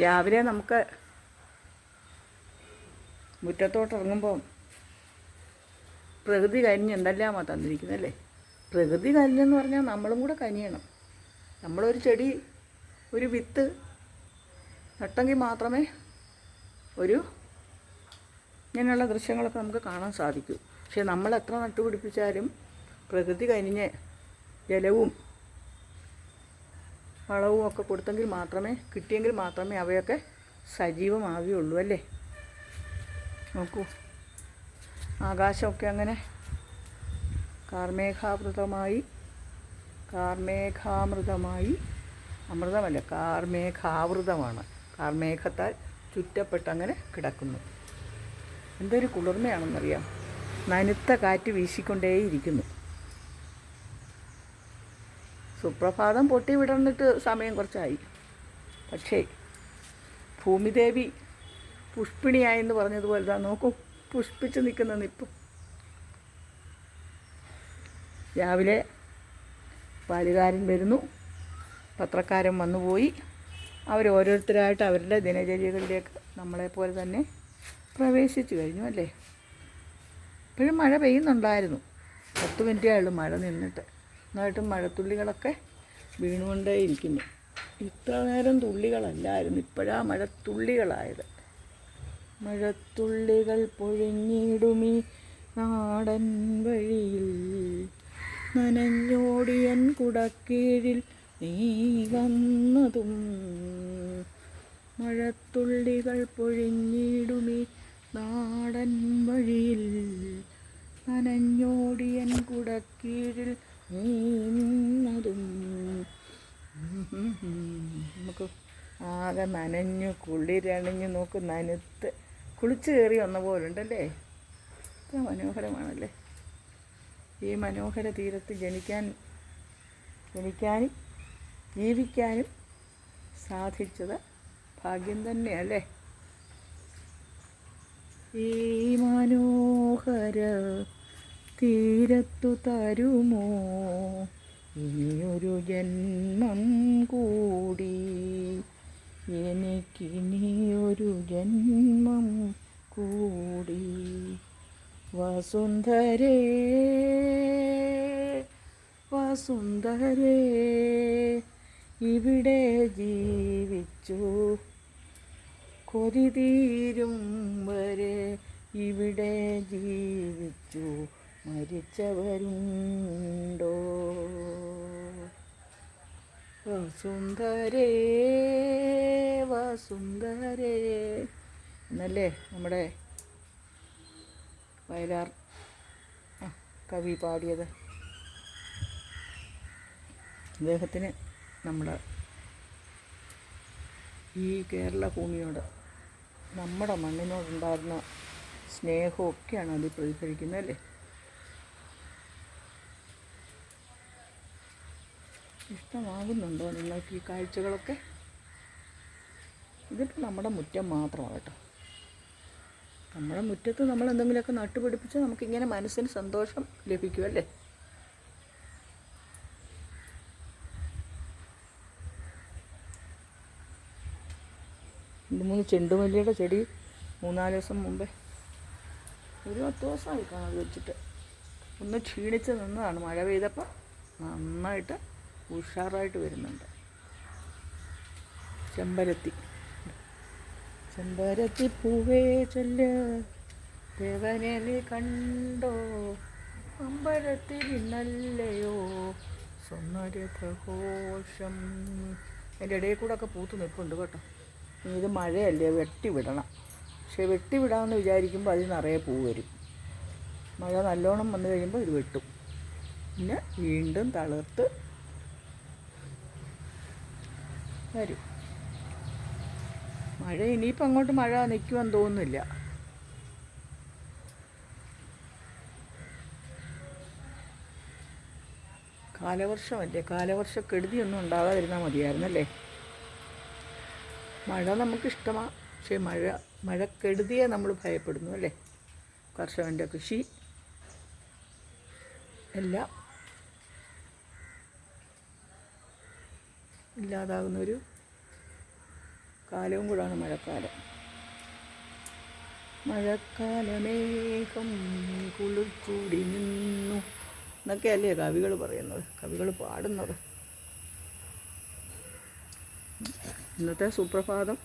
രാവിലെ നമുക്ക് മുറ്റത്തോട്ട് ഇറങ്ങുമ്പോൾ പ്രകൃതി കനിഞ്ഞ് എന്തെല്ലാമാണ് തന്നിരിക്കുന്നത് അല്ലേ? പ്രകൃതി കനിഞ്ഞെന്ന് പറഞ്ഞാൽ നമ്മളും കൂടെ കനിയണം നമ്മളൊരു ചെടി ഒരു വിത്ത് നട്ടെങ്കിൽ മാത്രമേ ഒരു ഇങ്ങനെയുള്ള ദൃശ്യങ്ങളൊക്കെ നമുക്ക് കാണാൻ സാധിക്കൂ. പക്ഷെ നമ്മൾ എത്ര നട്ടുപിടിപ്പിച്ചാലും പ്രകൃതി കനിഞ്ഞ് ജലവും വളവും ഒക്കെ കൊടുത്തെങ്കിൽ മാത്രമേ കിട്ടിയെങ്കിൽ മാത്രമേ അവയൊക്കെ സജീവമാവുകയുള്ളൂ അല്ലേ? നോക്കൂ. ആകാശമൊക്കെ അങ്ങനെ കാർമേഘാവൃതമായി കാർമേഘാമൃതമായി അമൃതമല്ല കാർമേഘാവൃതമാണ്. കാർമേഘത്താൽ ചുറ്റപ്പെട്ടങ്ങനെ കിടക്കുന്നു. എന്തൊരു കുളിർമയാണെന്നറിയാം. നനുത്ത കാറ്റ് വീശിക്കൊണ്ടേയിരിക്കുന്നു. സുപ്രഭാതം പൊട്ടി വിടർന്നിട്ട് സമയം കുറച്ചായി. പക്ഷേ ഭൂമിദേവി പുഷ്പിണിയായെന്ന് പറഞ്ഞതുപോലെ ദാ നോക്കൂ പുഷ്പിച്ച് നിൽക്കുന്ന നിപ്പ്. രാവിലെ പാലുകാരൻ വരുന്നു പത്രക്കാരൻ വന്നുപോയി. അവരോരോരുത്തരായിട്ട് അവരുടെ ദിനചര്യകളിലേക്ക് നമ്മളെപ്പോലെ തന്നെ പ്രവേശിച്ചു കഴിഞ്ഞു അല്ലേ? ഇപ്പോഴും മഴ പെയ്യുന്നുണ്ടായിരുന്നു. പത്ത് മിനിറ്റേ ഉള്ളൂ മഴ നിന്നിട്ട്. എന്നായിട്ടും മഴത്തുള്ളികളൊക്കെ വീണുകൊണ്ടേയിരിക്കുന്നു ഇത്ര നേരം തുള്ളികളല്ലായിരുന്നു. ഇപ്പോഴാ മഴത്തുള്ളികളായത്. മഴത്തുള്ളികൾ പൊഴിഞ്ഞിടുമീ നാടൻ വഴിയിൽ. നനഞ്ഞോടിയൻ കുടക്കീഴിൽ നീ വന്നതും മഴത്തുള്ളികൾ പൊഴിഞ്ഞിടുമീ നാടൻ വഴിയിൽ. നനഞ്ഞോടിയൻ കുടക്കീഴിൽ നമുക്ക് ആകെ നനഞ്ഞു കുളിരണിഞ്ഞു നോക്ക് നനുത്ത്. കുളിച്ച് കയറി വന്ന പോലുണ്ടല്ലേ? ഇത്ര മനോഹരമാണല്ലേ? ഈ മനോഹര തീരത്ത് ജനിക്കാൻ ജനിക്കാനും ജീവിക്കാനും സാധിച്ചത് ഭാഗ്യം തന്നെയല്ലേ? ഈ മനോഹര തീരത്തു തരുമോ ഇനിയൊരു ജന്മം കൂടി. എനിക്കിനിയൊരു ജന്മം കൂടി. വസുന്ധരേ വസുന്ധരേ ഇവിടെ ജീവിച്ചു. കൊതി തീരും വരെ ഇവിടെ ജീവിച്ചു. മരിച്ചവരുണ്ടോ? വസുന്ധരേ വസുന്ധരേ. എന്നല്ലേ നമ്മുടെ വയലാർ കവി പാടിയത്. അദ്ദേഹത്തിന് നമ്മുടെ ഈ കേരള ഭൂമിയോട് നമ്മുടെ മണ്ണിനോടുണ്ടായിരുന്ന സ്നേഹമൊക്കെയാണ് അതിൽ പ്രതിഫലിക്കുന്നത് അല്ലേ? ഇഷ്ടമാകുന്നുണ്ടോ നിങ്ങൾക്ക് ഈ കാഴ്ചകളൊക്കെ? ഇതിപ്പോൾ നമ്മുടെ മുറ്റം മാത്രമാണ് കേട്ടോ. നമ്മുടെ മുറ്റത്ത് നമ്മൾ എന്തെങ്കിലുമൊക്കെ നട്ടുപിടിപ്പിച്ച് നമുക്കിങ്ങനെ മനസ്സിന് സന്തോഷം ലഭിക്കുമല്ലേ രണ്ട് മൂന്ന് ചെണ്ടുമല്ലിയുടെ ചെടി മൂന്നാൽ ദിവസം മുമ്പേ ഒരു പത്ത് ദിവസമായി കാണാതെ വെച്ചിട്ട്. ഒന്ന് ക്ഷീണിച്ച് നിന്നതാണ്. മഴ പെയ്തപ്പോൾ നന്നായിട്ട് ഉഷാറായിട്ട് വരുന്നുണ്ട്. ചെമ്പരത്തി. ചെമ്പരത്തി പൂവേ ചൊല്ല് ദേവനെ നീ കണ്ടോ? അമ്പലത്തിൽ ഇന്നല്ലയോ സ്വർണരഥഘോഷം അതിന്റെ ഇടയിൽ കൂടെ ഒക്കെ പൂത്ത് നിൽപ്പുണ്ട് കേട്ടോ. ഇത് മഴയല്ലേ വെട്ടിവിടണം പക്ഷേ വെട്ടി വിടാമെന്ന് വിചാരിക്കുമ്പോൾ അതിൽ നിറയെ പൂ വരും. മഴ നല്ലോണം വന്നു കഴിയുമ്പോൾ ഇത് വെട്ടും. പിന്നെ വീണ്ടും തളിർത്ത് വരും. മഴ ഇനിയിപ്പോൾ അങ്ങോട്ട് മഴ നിൽക്കുമെന്ന് തോന്നുന്നില്ല. കാലവർഷമല്ലേ? കാലവർഷക്കെടുതിയൊന്നും ഉണ്ടാകാതിരുന്നാൽ മതിയായിരുന്നല്ലേ? മഴ നമുക്കിഷ്ടമാണ് പക്ഷേ മഴ മഴക്കെടുതിയെ നമ്മൾ ഭയപ്പെടുന്നു അല്ലേ? കർഷകന്റെ കൃഷി എല്ലാം ഇല്ലാതാകുന്നൊരു കാലവും കൂടാണ് മഴക്കാലം. മഴക്കാലമേഘം കുളിർച്ചൂടി നിന്നു. എന്നൊക്കെയല്ലേ കവികൾ പറയുന്നത്. കവികൾ പാടുന്നത്. ഇന്നത്തെ സുപ്രഭാതം.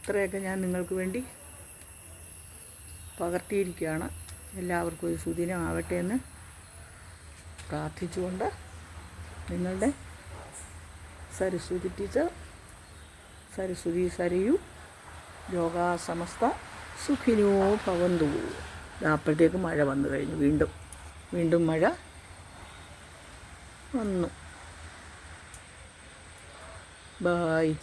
ഇത്രയൊക്കെ ഞാൻ നിങ്ങൾക്ക് വേണ്ടി പകർത്തിയിരിക്കുകയാണ്. എല്ലാവർക്കും ഒരു സുദിനമാവട്ടെ എന്ന് പ്രാർത്ഥിച്ചുകൊണ്ട് നിങ്ങളുടെ സരസ്വതി ടീച്ചർ. സരസ്വതി സരയു. യോഗാ സമസ്ത. സുഖിനോ ഭവന്തു. അപ്പോഴത്തേക്ക് മഴ വന്നു കഴിഞ്ഞു. വീണ്ടും വീണ്ടും മഴ വന്നു. ബായ്